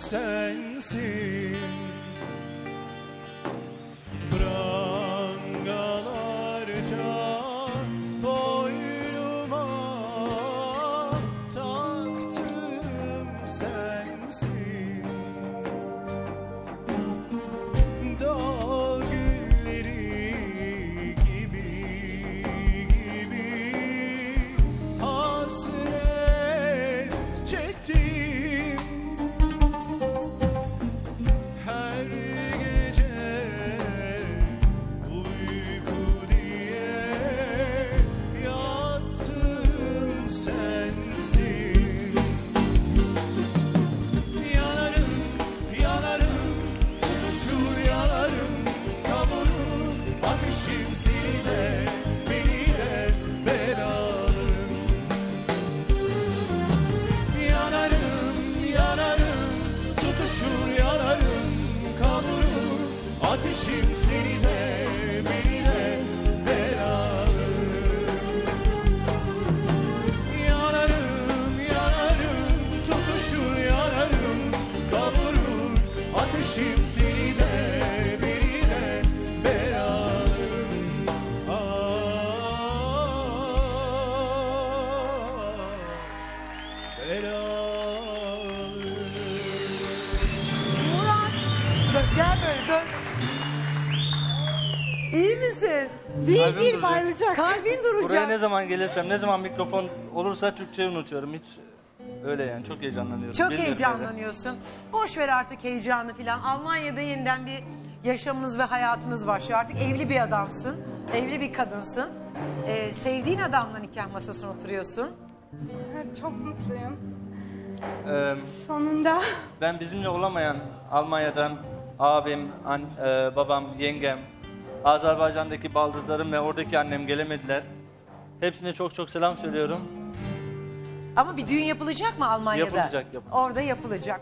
sensin. Prangalarca boynuma taktım sensin ateşim seni de, beni de belalım Yanarım, yanarım, tutuşur yanarım Kavurur ateşim seni de, beni de belalım belalım Murat. Dön, gel böyle. İyi misin? Değil Kalbim değil duracak. bağıracak. Kalbin Buraya duracak. ne zaman gelirsem, ne zaman mikrofon olursa Türkçeyi unutuyorum. Hiç öyle yani çok heyecanlanıyorum. Çok Bilmiyorum heyecanlanıyorsun. Boş ver artık heyecanı falan. Almanya'da yeniden bir yaşamınız ve hayatınız başlıyor. Artık evli bir adamsın. Evli bir kadınsın. Ee, sevdiğin adamla nikah masasına oturuyorsun. Evet, çok mutluyum. öyle. Ee, Sonunda. ben bizimle olamayan Almanya'dan abim, an, e, babam, yengem, Azerbaycan'daki baldızlarım ve oradaki annem gelemediler. Hepsine çok çok selam söylüyorum. Ama bir düğün yapılacak mı Almanya'da? Yapılacak, yapılacak. Orada yapılacak.